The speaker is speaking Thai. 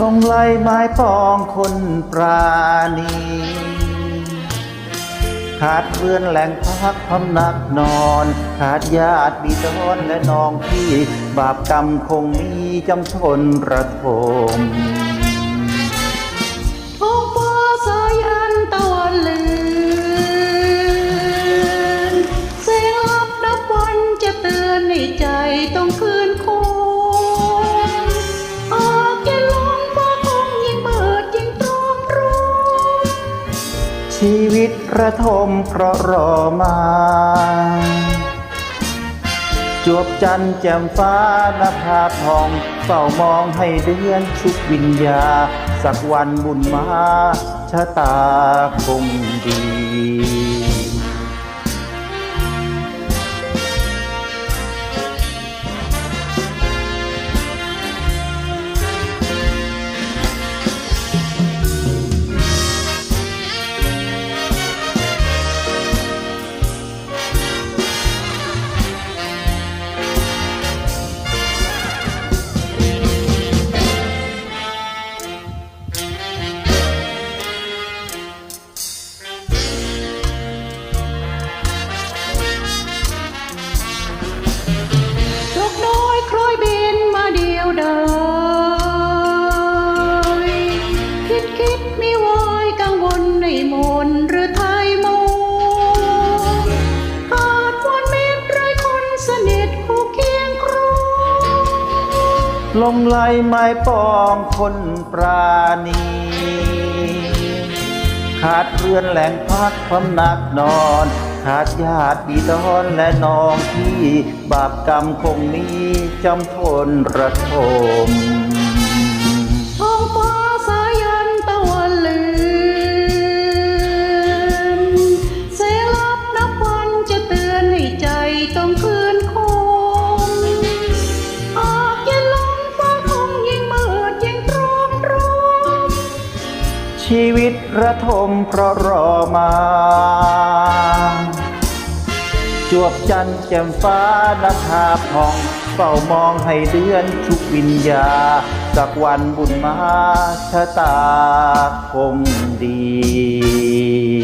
ลงไหลไม้ปองคนปราณี ขาดเพื่อนแหล่งพักพำนักนอน ขาดญาติบิดอนและน้องพี่ บาปกรรมคงมีจำทนระทมท้องฟ้าสายันตะวันลืนเสียงลับนับวันจะเตือนในใจต้อง ชีวิตระทมเพราะรอมา จวบจันทร์แจ่มฟ้านภาทองเฝ้ามองให้เดือนชุกวิญญา สักวันบุญมาชะตาคงดี ลงไหลไม้ปองคนปราณี ขาดเรือนแหล่งพักพำนักนอน ขาดญาติบีดอนและน้องที่ บาปกรรมคงมีจำทนระทม ชีวิตระทมเพราะรอมา จวบจันทร์แจ่มฟ้านภาพองเฝ้ามองให้เดือนชุกวิญญา สักวันบุญมาชะตาคงดี